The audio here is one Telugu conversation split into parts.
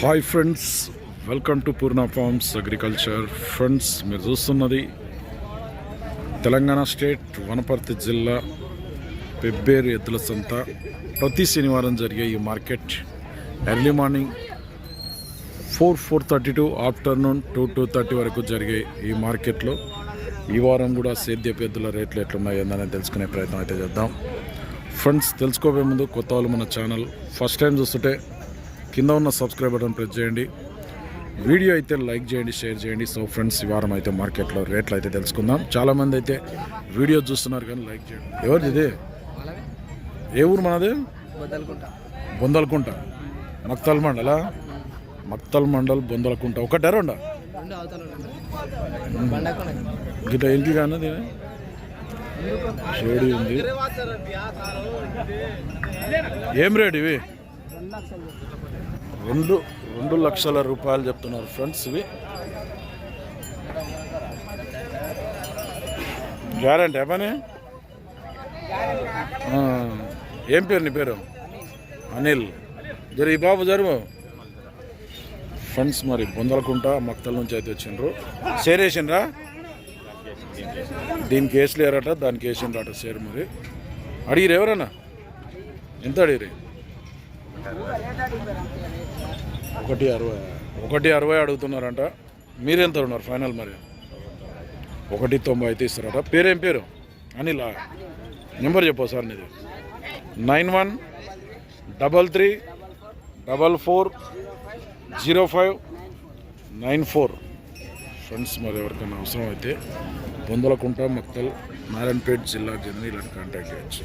Hi friends welcome to Purna farms agriculture friends మీరు చూస్తున్నది తెలంగాణ స్టేట్ వనపర్తి జిల్లా పెబ్బేరు ఎద్దుల సంత. ప్రతి శనివారం జరిగే ఈ market early morning four four thirty to afternoon two two thirty వరకు జరిగే ఈ మార్కెట్లో ఈ వారం కూడా సేద్యపు ఎద్దుల రేట్లు ఎట్లున్నాయి ఏందని తెలుసుకునే ప్రయత్నం అయితే చేద్దాం. ఫ్రెండ్స్ తెలుసుకోబోయే ముందు కొత్త వాళ్ళు మన ఛానల్. ఫస్ట్ టైం చూస్తుంటే కింద ఉన్న సబ్స్క్రైబ్ బటన్ ప్రెస్ చేయండి. వీడియో అయితే లైక్ చేయండి షేర్ చేయండి. సో ఫ్రెండ్స్ ఈ వారం అయితే మార్కెట్లో రేట్లు అయితే తెలుసుకుందాం. చాలామంది అయితే వీడియో చూస్తున్నారు కానీ లైక్ చేయండి. ఎవరిది ఇది? ఏ ఊరు మనది? బొందలకుంట. మక్తల్ మండల? మక్తల్ మండల్ బొందలకుంట. ఒకటే రెండా? గిట్ట ఇంటి కానీ షేడి ఉంది. ఏం రేట్ ఇవి? రెండు రెండు లక్షల రూపాయలు చెప్తున్నారు ఫ్రెండ్స్ ఇవి. గ్యారంటీ పని? ఏం పేరు నీ పేరు? అనిల్. జరి ఈ బాబు జరువు ఫ్రెండ్స్ మరి బొందలకుంట మక్తల నుంచి అయితే వచ్చిండ్రు. షేర్ వేసిండ్రా దీనికి వేసలేరట దానికి వేసిండ్రట షేర్ మరి. అడిగిరు ఎవరన్నా? ఎంత అడిగిరు ఒకటి అరవై. ఒకటి అరవై అడుగుతున్నారంట. మీరెంత ఉన్నారు ఫైనల్ మరి? ఒకటి తొంభై అయితే ఇస్తారట. పేరేం పేరు? అనిల్ నెంబర్ చెప్పు సార్ నీది. Nine one double three double four zero five nine four. Friends మరి ఎవరికైనా అవసరం అయితే బొందలకుంట మక్తల్ నారాయణపేట జిల్లా చెందిన ఇలాంటి కాంటాక్ట్ చేయొచ్చు.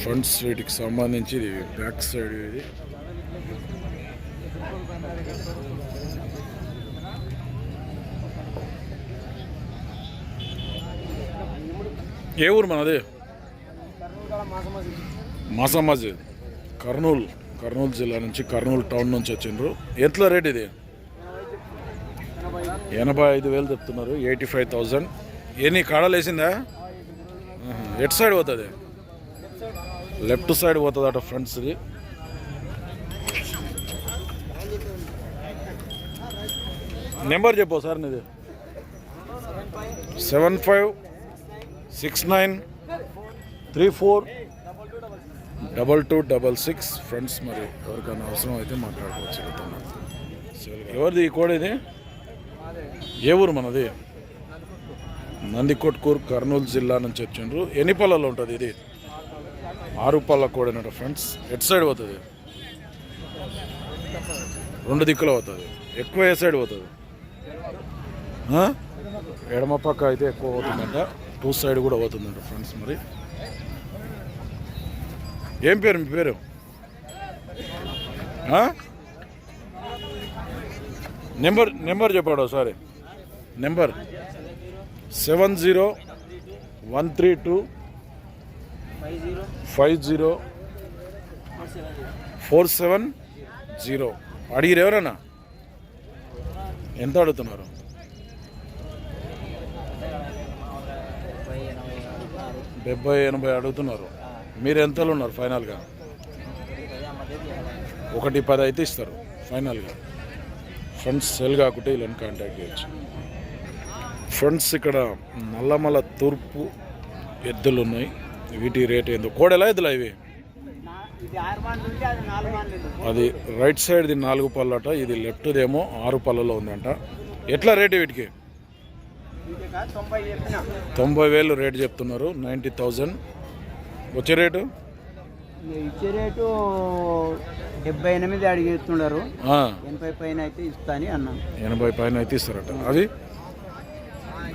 ఫ్రంట్ వీటికి సంబంధించి ఇది బ్యాక్ సైడ్ ఇది. ఏ ఊరు మనది? మాసమాజ్ కర్నూలు కర్నూలు జిల్లా నుంచి కర్నూలు టౌన్ నుంచి వచ్చిండ్రు. ఎట్లా రేట్ ఇది? ఎనభై ఐదు వేలు చెప్తున్నారు ఎయిటీ ఫైవ్ థౌజండ్ ఎన్ని కాడలు వేసిందా? సైడ్ పోతుంది? లెఫ్ట్ సైడ్ పోతుంది అట ఫ్రంట్స్ది. నెంబర్ చెప్పు సార్ నీది. Seven five six nine three four. Double two double six. Friends మరి ఎవరికైనా అవసరం అయితే మాట్లాడుకోవచ్చు. ఎవరిది ఈ కోడ్ ఇది? ఏ ఊరు మనది? నందికొట్కూరు కర్నూలు జిల్లా నుంచి వచ్చిండ్రు. ఎన్ని పళ్ళలో ఉంటుంది ఇది? ఆరు పళ్ళ కోడనట ఫ్రెండ్స్. ఎట్ సైడ్ పోతుంది? రెండు దిక్కులు పోతుంది. ఎక్కువ ఏ సైడ్ పోతుంది? ఎడమ పక్క అయితే ఎక్కువ అవుతుందంట టూ సైడ్ కూడా అవుతుందంట ఫ్రెండ్స్ మరి. ఏం పేరు మీ పేరు? నెంబర్ నెంబర్ చెప్పాడు ఒకసారి. Number. Seven zero one three two five zero five zero four seven zero. అడిగిరు ఎవరన్నా? ఎంత అడుగుతున్నారు ముప్పై ఎనభై ఆరు డెబ్బై ఎనభై అడుగుతున్నారు. మీరు ఎంతలో ఉన్నారు ఫైనల్గా? ఒకటి పది అయితే ఇస్తారు ఫైనల్గా. ఫ్రెండ్స్ సెల్ కాకుంటే వీళ్ళని కాంటాక్ట్ చేయొచ్చు. ఫ్రెండ్స్ ఇక్కడ నల్లమల తూర్పు ఎద్దులు ఉన్నాయి. వీటి రేట్ ఏందో. కోడెలా ఎద్దులు ఇవి అది రైట్ సైడ్ది నాలుగు పళ్ళట ఇది లెఫ్ట్దేమో ఆరు పళ్ళలో ఉందంట. ఎట్లా రేటు వీటికి? తొంభై వేలు రేటు చెప్తున్నారు నైంటీ థౌజండ్. వచ్చే రేటు? ఇచ్చే రేటు డెబ్బై ఎనిమిది అడిగిస్తున్నారు ఎనభై పైన అయితే ఇస్తాని అన్నాను. ఎనభై పైన అయితే ఇస్తారట. అది?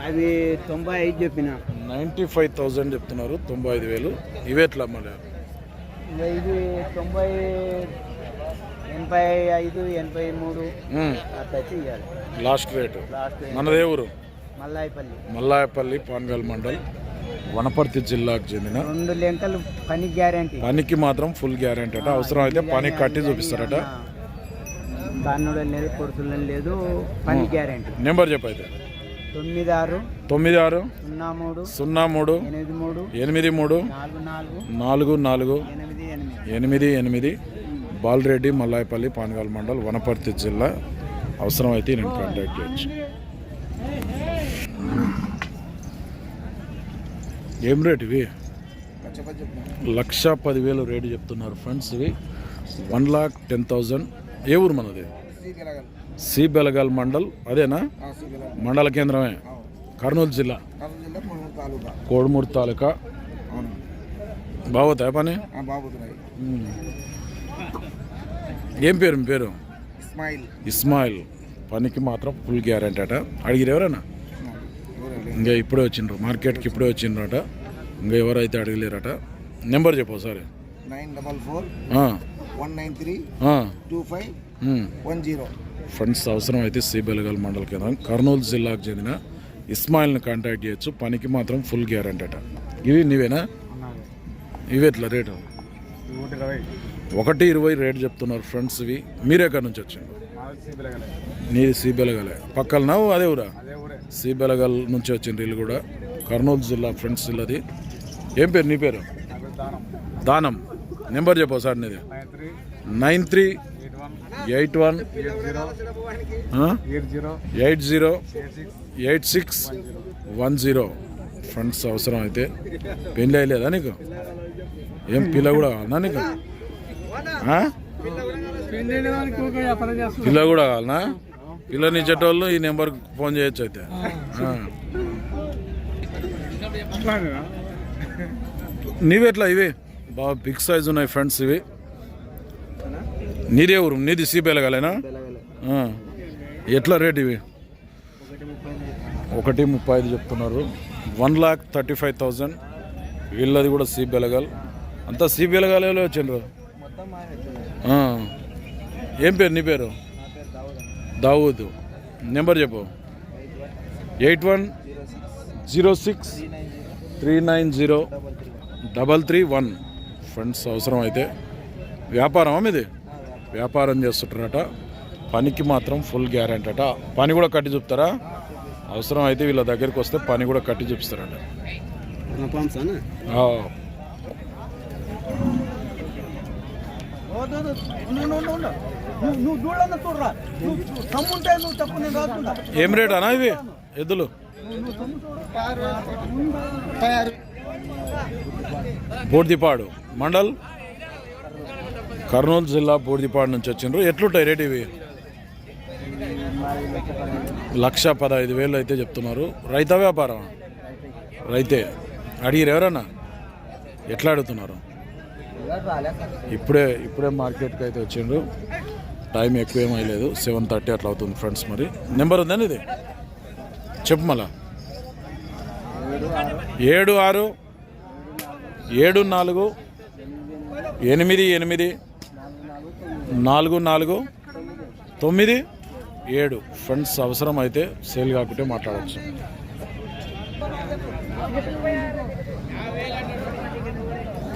అది తొంభై ఐదు చెప్పిన? నైంటీ ఫైవ్ థౌజండ్ చెప్తున్నారు తొంభై ఐదు వేలు. ఇవి ఎట్లా మళ్ళీ? ఇక ఇది తొంభై ఎనభై ఐదు ఎనభై మూడు. అట్లయితే ఇవ్వాలి లాస్ట్ రేటు. లాస్ట్ మనదే ఊరు. మల్లాయిపల్లి. మల్లాయపల్లి పాన్గల్ మండల్ వనపర్తి జిల్లాకు చెందిన రెండు లెంకలు పని గ్యారంటీ. పనికి మాత్రం ఫుల్ గ్యారెంటీ అట. అవసరం అయితే పని కట్టి చూపిస్తారట. లేదు కొడుతులం లేదు పని గ్యారంటీ. నెంబర్ చెప్పైతే తొమ్మిది ఆరు తొమ్మిది ఆరు సున్నా మూడు సున్నా మూడు ఎనిమిది మూడు ఎనిమిది మూడు నాలుగు నాలుగు నాలుగు నాలుగు ఎనిమిది ఎనిమిది. ఎనిమిది ఎనిమిది బాలరెడ్డి మల్లాయపల్లి పానగాల్ మండల్ వనపర్తి జిల్లా. అవసరమైతే నేను కాంటాక్ట్ చేయొచ్చు. ఏం రేట్ ఇవి? లక్ష పదివేలు రేటు చెప్తున్నారు ఫ్రెండ్స్ ఇవి. One lakh ten thousand. ఏ ఊరు మనది? సి బెలగాల్. మండల్. అదేనా? మండల కేంద్రమే. కర్నూలు జిల్లా. కోడుమూరు తాలూకా. బాగోతాయా పని. ఏం పేరు మీ పేరు? ఇస్మాయిల్. ఇస్మాయిల్. పనికి మాత్రం ఫుల్ గ్యారంటీ అట. అడిగిరు ఎవరైనా ఇంకా ఇప్పుడే వచ్చిండ్రు. మార్కెట్కి ఇప్పుడే వచ్చిండ్రట. ఇంకా ఎవరైతే అడగలేరట నెంబర్ చెప్పు ఒకసారి. Nine double four one nine three two five. One zero. Friends అవసరం అయితే సి బెలగల్ మండల కేంద్రం కర్నూలు జిల్లాకు చెందిన ఇస్మాయిల్ని కాంటాక్ట్ చేయొచ్చు. పనికి మాత్రం ఫుల్ గ్యారంటీ అట. ఇవి నీవేనా? ఇవి ఎట్లా రేటు? ఒకటి ఇరవై. రేట్ చెప్తున్నారు ఫ్రెండ్స్ ఇవి. మీరే ఎక్కడి నుంచి వచ్చిండ్రు? నీది సి బెలగలే పక్కన అదే ఊరా? సి బెలగల్ నుంచి వచ్చిండ్రు వీళ్ళు కూడా కర్నూలు జిల్లా ఫ్రెండ్స్ ఇల్లది. ఏం పేరు? నీ పేరు? దానం. నెంబర్ చెప్పు సార్ నీది. Nine three eight one eight zero eight six one zero. Friends అవసరం అయితే పెళ్ళి అయ్యలేదా నీకు? ఏం పిల్ల కూడా కావాలనా నీకు? పిల్ల కూడా కావాలనా? పిల్లని ఇచ్చేటోళ్ళు ఈ నెంబర్కి ఫోన్ చేయొచ్చు అయితే. ఆ. నీవి ఎట్లా ఇవి? బాగా బిగ్ సైజ్ ఉన్నాయి ఫ్రెండ్స్ ఇవి. నీదే ఊరు నీది సీబెలగాలేనా. ఎట్లా రేట్ ఇవి? ఒకటి ముప్పై ఐదు చెప్తున్నారు. One lakh thirty five thousand వీళ్ళది కూడా సి బెలగల్ అంతా సి బెలగాలేలో వచ్చిండ్రు. ఏం పేరు నీ పేరు? దావూద్. నెంబర్ చెప్పు. Eight one zero six three nine zero double three one. Friends అవసరం అయితే వ్యాపారమా మీది? వ్యాపారం చేస్తుంటారట. పనికి మాత్రం ఫుల్ గ్యారెంటీ అట పని కూడా కట్టి చూపుతారా? అవసరం అయితే వీళ్ళ దగ్గరికి వస్తే పని కూడా కట్టి చూపిస్తారట. నువ్వు చూడన్నా చూడరా. నువ్వు తమ్ముంటే నువ్వు నేను ఏం రేట్ అనా ఇవి? ఎద్దులు. బోర్దిపాడు మండల్? కర్నూలు జిల్లా బోర్దిపాడు నుంచి వచ్చిండ్రు. ఎట్లుంటాయి రేట్ ఇవి? లక్ష పదహైదు వేలు అయితే చెప్తున్నారు. రైత వ్యాపారం రైతే. అడిగిరు ఎవరన్నా? ఎట్లా అడుగుతున్నారు? ఇప్పుడే ఇప్పుడే మార్కెట్కి అయితే వచ్చిండ్రు. టైం ఎక్కువ ఏమీ లేదు. సెవెన్ థర్టీ అట్లా అవుతుంది ఫ్రెండ్స్ మరి. నెంబర్ ఉందని ఇది చెప్పు మళ్ళా. ఏడు ఆరు ఏడు నాలుగు ఎనిమిది ఎనిమిది నాలుగు నాలుగు తొమ్మిది ఏడు. ఫ్రెండ్స్ అవసరం అయితే సేల్ కాకుంటే మాట్లాడవచ్చు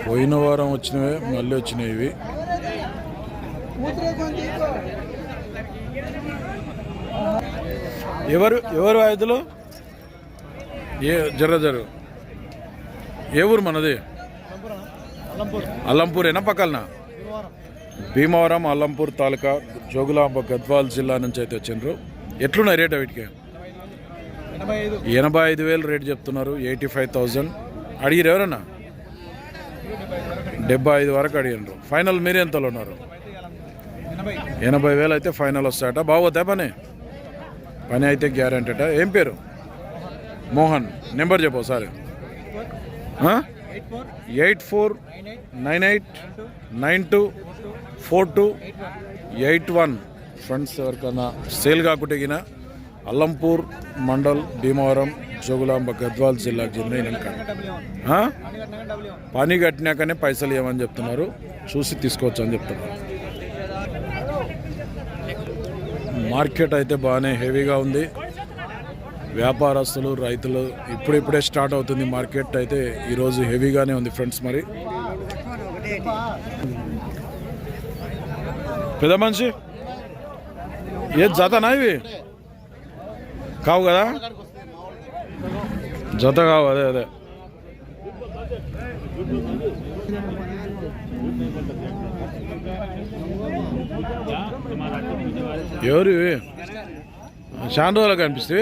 పోయిన వారం వచ్చినవే మళ్ళీ వచ్చినవి. ఎవరు ఎవరు ఐదులు ఏ జర్ర జరు ఏ ఊరు మనది? అల్లంపూరేనా పక్కలనా? భీమవరం అల్లంపూర్ తాలూకా జోగులాంబ గద్వాల్ జిల్లా నుంచి అయితే వచ్చిండ్రు. ఎట్లున్నాయి రేట్ వీటికి? ఎనభై ఐదు వేలు రేట్ చెప్తున్నారు ఎయిటీ ఫైవ్ థౌజండ్. అడిగిరు ఎవరన్నా? డెబ్బై ఐదు వరకు అడిగినారు ఫైనల్ మీరు ఎంతలో ఉన్నారు? ఎనభై వేలు అయితే ఫైనల్ వస్తాయట. బాగోతా పని? పని అయితే గ్యారంటీ అట ఏం పేరు? మోహన్. నెంబర్ చెప్పు ఒకసారి. Eight four nine eight nine two four two eight one. Friends ఎవరికైనా సేల్ కాకుంటే అల్లంపూర్ మండల్ భీమవరం జోగులాంబ గద్వాల్ జిల్లాకు చెందిన పని కట్టినాకనే పైసలు ఇవ్వమని చెప్తున్నారు. చూసి తీసుకోవచ్చు అని చెప్తున్నారు. మార్కెట్ అయితే బాగానే హెవీగా ఉంది. వ్యాపారస్తులు రైతులు ఇప్పుడిప్పుడే స్టార్ట్ అవుతుంది మార్కెట్ అయితే ఈరోజు హెవీగానే ఉంది ఫ్రెండ్స్ మరి. పెద్ద మనిషి ఏ జతనా ఇవి? కావు కదా? జత కావు అదే అదే. ఎవరు? చాలా రోజులు కనిపిస్తే?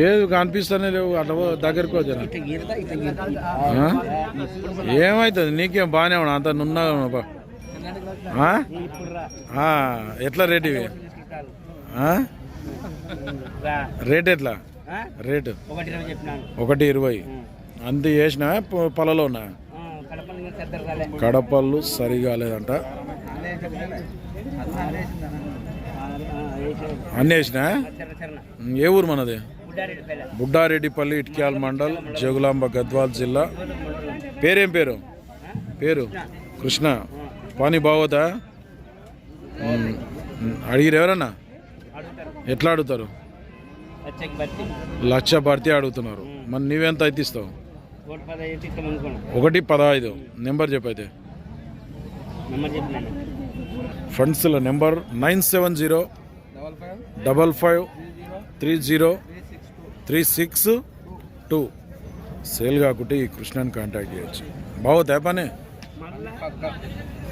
ఏది కనిపిస్తానే లేవు అట్లా దగ్గరికి వచ్చాను ఏమవుతుంది నీకేం బాగానే ఉన్నా? అంత ఆ, ఎట్లా రేట్ ఇవి? రేట్ ఎట్లా? రేటు? ఒకటి ఇరవై చెప్పినాను. ఒకటి ఇరవై. అంత చేసిన పొలలో ఉన్నా కడపళ్ళు సరిగా లేదంట అన్నీ వేసిన చెర్ర. చెర్న ఏ ఊరు మనది? బుడ్డారెడ్డి పేల బుడ్డారెడ్డిపల్లి ఇటుక్యాల మండల్ జగులాంబ గద్వాల్ జిల్లా. పేరేం పేరు? పేరు? కృష్ణ. పని బాగోదా? అడిగిరు ఎవరన్నా? ఎట్లా అడుగుతారు? లక్ష భర్తీ. అడుగుతున్నారు. మరి నువ్వెంత అయితే ఇస్తావు ఒకటి పదహైదు నెంబర్ చెప్పైతే. ఫండ్స్ల number nine seven zero double five three zero three six two. Sale కాకుంటే ఈ కృష్ణని కాంటాక్ట్ చేయొచ్చు. బాగుతా పని?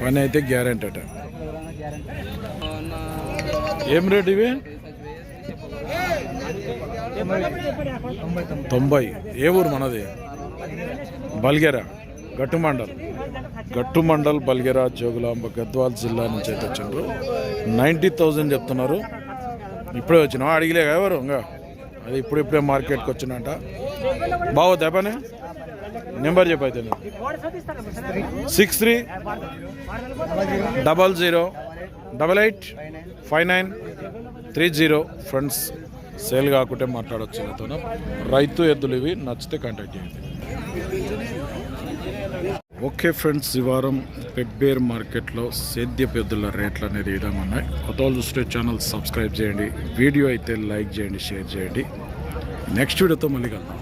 పని అయితే గ్యారెంటీ అట. ఏం రేట్ ఇవి? తొంభై. ఏ ఊరు మనది? బల్గెరా గట్టు మండల్ గట్టు మండల్ బల్గెరా జోగులాంబ గద్వాల్ జిల్లా నుంచి అయితే వచ్చిండ్రు. నైంటీ థౌజండ్ చెప్తున్నారు. ఇప్పుడే వచ్చినా అడిగిలే ఎవరు? ఇంకా అది ఇప్పుడు ఇప్పుడే మార్కెట్కి వచ్చినట్ట బాగుందా పని number చెప్పైతే six three double zero double eight five nine three zero. Friends sale కాకుంటే మాట్లాడవచ్చు రైతు ఎద్దులు ఇవి నచ్చితే కాంటాక్ట్ చేయండి. ఓకే ఫ్రెండ్స్ ఈ వారం పెబ్బేర్ మార్కెట్లో సేద్య పెద్దల రేట్లు అనేది ఈ కొత్త వాళ్ళు చూస్తే ఛానల్ సబ్స్క్రైబ్ చేయండి వీడియో అయితే లైక్ చేయండి షేర్ చేయండి. నెక్స్ట్ వీడియోతో మళ్ళీ కలుద్దాం.